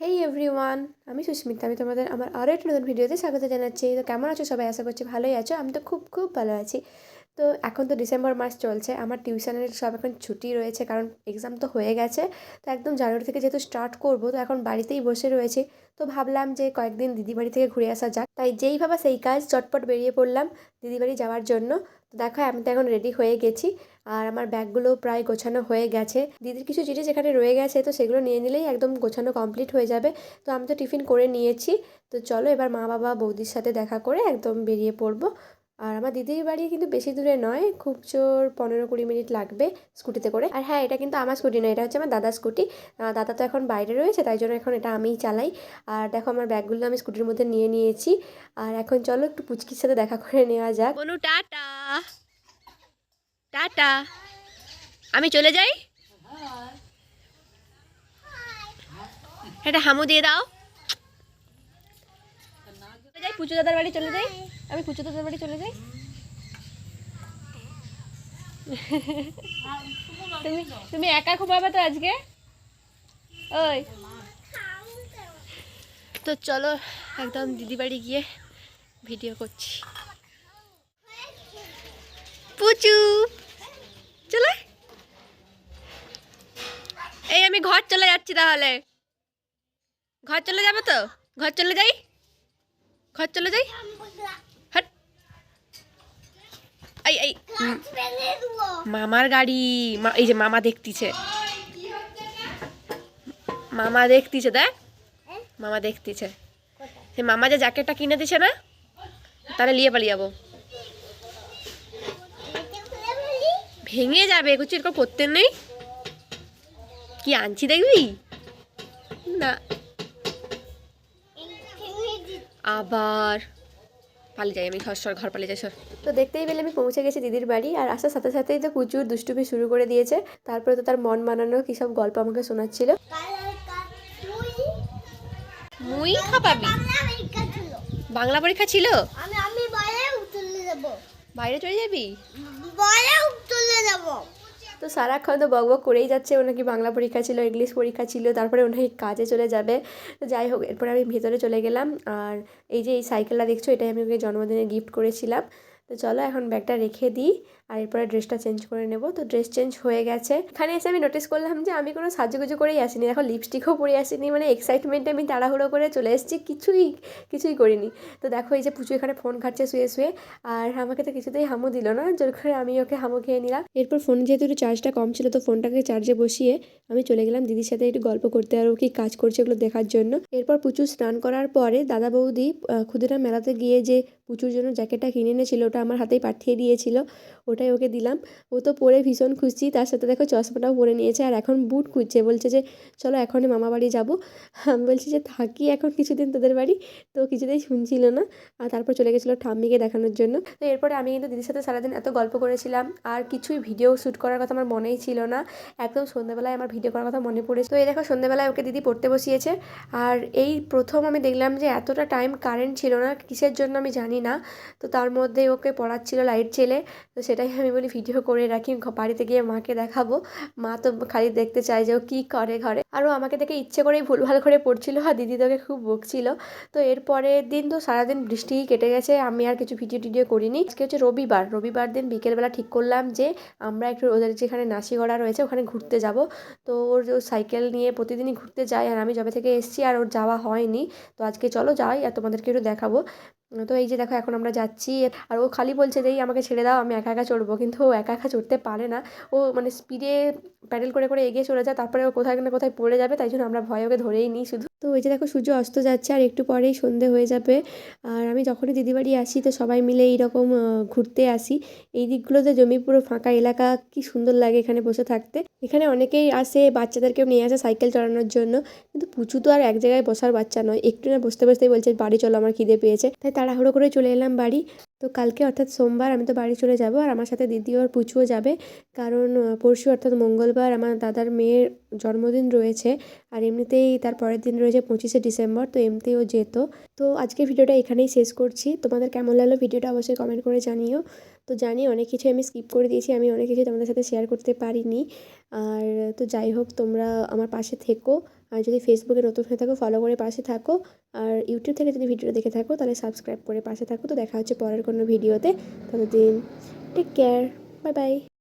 হেই everyone আমি সুস্মিতা, আমি তোমাদের আমার আরও একটা নতুন ভিডিওতে স্বাগত জানাচ্ছি। তো কেমন আছো সবাই? আশা করছি ভালোই আছো। আমি তো খুব খুব ভালো আছি। তো এখন তো ডিসেম্বর মাস চলছে, আমার টিউশনের সব এখন ছুটি রয়েছে, কারণ এক্সাম তো হয়ে গেছে। তো একদম জানুয়ারি থেকে যেহেতু স্টার্ট করব, তো এখন বাড়িতেই বসে রয়েছি। তো ভাবলাম যে কয়েকদিন দিদি বাড়ি থেকে ঘুরে আসা যাক। তাই যেই ভাবা সেই কাজ, চটপট বেরিয়ে পড়লাম দিদি বাড়ি যাওয়ার জন্য। তো দেখো, আমি তো এখন রেডি হয়ে গেছি। আর আমার ব্যাগগুলো প্রায় গোছানো হয়ে গেছে। দিদির কিছু জিনিস এখানে রয়ে গেছে, তো সেগুলো নিয়ে নিলেই একদম গোছানো কমপ্লিট হয়ে যাবে। তো আমি তো টিফিন করে নিয়েছি। তো চলো এবার মা বাবা বৌদির সাথে দেখা করে একদম বেরিয়ে পড়ব। আর আমার দিদির বাড়ি কিন্তু বেশি দূরে নয়, খুব জোর পনেরো কুড়ি মিনিট লাগবে স্কুটিতে করে। আর হ্যাঁ এটা কিন্তু আমার স্কুটি নয়, এটা হচ্ছে আমার দাদার স্কুটি। দাদা তো এখন বাইরে রয়েছে, তাই জন্য এখন এটা আমিই চালাই। আর দেখো আমার ব্যাগগুলো আমি স্কুটির মধ্যে নিয়ে নিয়েছি। আর এখন চলো একটু পুচকির সাথে দেখা করে নেওয়া যাক। বনু, টাটা। টাটা। আমি চলে যাই? একটা হামু দিয়ে দাও। চলে যাই? পুচু দাদার বাড়ি চলে যাই? আমি পুচু দাদার বাড়ি চলে যাই? তুমি তুমি একা ঘুমাবে তো আজকে? ওই। তো চলো, একদম দিদি বাড়ি গিয়ে ভিডিও করছি। পুচু! চলে? এই আমি ঘর চলে যাচ্ছি তাহলে। ঘর চলে যাব তো? ঘর চলে যাই? ঘর চলে যাই? এই মামার গাড়ি। এই যে মামা দেখতিছে। মামা দেখতিছে, দেখ। মামা দেখতিছে। সে মামা যে জ্যাকেটটা কিনে দিছে না, তাহলে নিয়ে পালিয়ে যাব। ভেঙে যাবে কিছু এরকম করতে নেই। কি আনছি দেখবি? না। আবার। পালিয়ে যাই আমি ঘর সর ঘর পালিয়ে যাই সর। তো দেখতেই পেলে আমি পৌঁছে গেছি দিদির বাড়ি আর আসার সাথে সাথেই তো প্রচুর দুষ্টুমি শুরু করে দিয়েছে। তারপরে তো তার মন মানানো কী সব গল্প আমাকে শোনাচ্ছিল। মুই খাপাবি? বাংলা পরীক্ষা ছিল? আমি আমি বাইরে চলে যাব। বাইরে চলে যাবি? বাইরে চলে যাব। তো সারাক্ষণ তো বকবক বক করেই যাচ্ছে ওনাকে নাকি বাংলা পরীক্ষা ছিল ইংলিশ পরীক্ষা ছিল, তারপরে ও নাকি কাজে চলে যাবে। তো যাই হোক, এরপরে আমি ভেতরে চলে গেলাম। আর এই যে এই সাইকেলটা দেখছ, এটাই আমি ওকে জন্মদিনে গিফট করেছিলাম। তো চলো এখন ব্যাগটা রেখে দিই। আর এরপরে ড্রেসটা চেঞ্জ করে নেব। তো ড্রেস চেঞ্জ হয়ে গেছে। এখানে এসে আমি নোটিস করলাম যে আমি কোনো সাজুগুজু করেই আসিনি। দেখো লিপস্টিকও পরে আসিনি। মানে এক্সাইটমেন্টে আমি তাড়াহুড়ো করে চলে এসেছি। কিছুই কিছুই করিনি। তো দেখো, এই যে পুচু এখানে ফোন ঘাটছে শুয়ে শুয়ে। আর আমাকে তো কিছুতেই হামু দিল না। জোর করে আমি ওকে হামু খেয়ে নিলাম। এরপর ফোন যেহেতু একটু চার্জটা কম ছিল, তো ফোনটাকে চার্জে বসিয়ে আমি চলে গেলাম দিদির সাথে একটু গল্প করতে আর ও কি কাজ করছে ওগুলো দেখার জন্য। এরপর পুচু স্নান করার পরে দাদা বৌদি ক্ষুদিরাম মেলাতে গিয়ে যে পুচুর জন্য জ্যাকেটটা কিনে এনেছিল, ওটা আমার হাতেই পাঠিয়ে দিয়েছিল। ওটাই ওকে দিলাম। ও তো পরে ভীষণ খুশি, তার সাথে দেখো চশমাটাও পরে নিয়েছে আর এখন বুট খুঁজছে। বলছে যে, চলো এখনই মামা বাড়ি যাব। আমি বলছি যে, থাকি এখন কিছুদিন তোদের বাড়ি? তো কিছুতেই শুনছিল না। আর তারপর চলে গেছিল ঠাম্মিকে দেখানোর জন্য। তো এরপরে আমি কিন্তু দিদির সাথে সারাদিন এত গল্প করেছিলাম। আর কিছুই ভিডিও শ্যুট করার কথা আমার মনেই ছিল না। একদম সন্ধ্যাবেলায় আমার ভিডিও করার কথা মনে পড়েছে। তো এই দেখো সন্ধ্যাবেলায় ওকে দিদি পড়তে বসিয়েছে। আর এই প্রথম আমি দেখলাম যে, এতটা টাইম কারেন্ট ছিল না, কিসের জন্য আমি জানি না। তো তার মধ্যে ওকে পড়াচ্ছিল লাইট ছেলে তো সেটাই আমি বলি ভিডিও করে রাখি বাড়িতে গিয়ে মাকে দেখাবো। মা তো খালি দেখতে চায় যে ও কী করে ঘরে। আর ও আমাকে দেখে ইচ্ছে করেই ভুলভাল করে পড়ছিল, আর দিদি তোকে খুব বকছিল। তো এরপরের দিন তো সারাদিন বৃষ্টিই কেটে গেছে, আমি আর কিছু ভিডিও টিডিও করিনি। আজকে হচ্ছে রবিবার রবিবার দিন বিকেলবেলা ঠিক করলাম যে আমরা একটু ওদের যেখানে নাসিগড়া রয়েছে ওখানে ঘুরতে যাব। তো ওর সাইকেল নিয়ে প্রতিদিনই ঘুরতে যায়, আর আমি যবে থেকে এসেছি আর ওর যাওয়া হয়নি। তো আজকে চলো যাই আর তোমাদেরকে একটু দেখাবো। তো এই যে দেখো, এখন আমরা যাচ্ছি। আর ও খালি বলছে যে আমাকে ছেড়ে দাও, আমি একা একা চড়বো। কিন্তু ও একা একা চড়তে পারে না। ও মানে স্পিডে প্যাডেল করে করে এগিয়ে চলে যায়। তারপরে ও কোথায় না কোথায় পড়ে যাবে, তাই জন্য আমরা ভয় ওকে ধরেই নিই শুধু। তো ওই যে দেখো সূর্য অস্ত যাচ্ছে আর একটু পরেই সন্ধে হয়ে যাবে। আর আমি যখনই দিদি বাড়ি আসি তো সবাই মিলে এইরকম ঘুরতে আসি। এই দিকগুলোতে জমি পুরো ফাঁকা এলাকা, কি সুন্দর লাগে এখানে বসে থাকতে। এখানে অনেকেই আসে, বাচ্চাদেরকেও নিয়ে আসে সাইকেল চালানোর জন্য। কিন্তু পুচু তো আর এক জায়গায় বসার বাচ্চা নয়। একটু না বসতে বসতেই বলছে, বাড়ি চলো, আমার খিদে পেয়েছে। তাই তাড়াহুড়ো করে চলে এলাম বাড়ি। তো কালকে অর্থাৎ সোমবার আমি তো বাড়ি চলে যাব আর আমার সাথে দিদিও আর পুচুও যাবে। কারণ পরশু অর্থাৎ মঙ্গলবার আমার দাদার মেয়ের জন্মদিন রয়েছে। আর এমনিতেই তার পরের দিন রয়েছে পঁচিশে ডিসেম্বর, তো এমনিতেই ও যেত। তো আজকে ভিডিওটা এখানেই শেষ করছি। তোমাদের কেমন লাগল ভিডিওটা অবশ্যই কমেন্ট করে জানিও। তো জানি অনেক কিছু আমি স্কিপ করে দিয়েছি, আমি অনেক কিছু তোমাদের সাথে শেয়ার করতে পারিনি। আর তো যাই হোক, তোমরা আমার পাশে থেকো। আর যদি ফেসবুকে নতুন হয়ে থাকো ফলো করে পাশে থাকো। আর ইউটিউব থেকে যদি ভিডিওটা দেখে থাকো, তাহলে সাবস্ক্রাইব করে পাশে থাকো। তো দেখা হচ্ছে পরের কোনো ভিডিওতে ততদিন টেক কেয়ার বাই বাই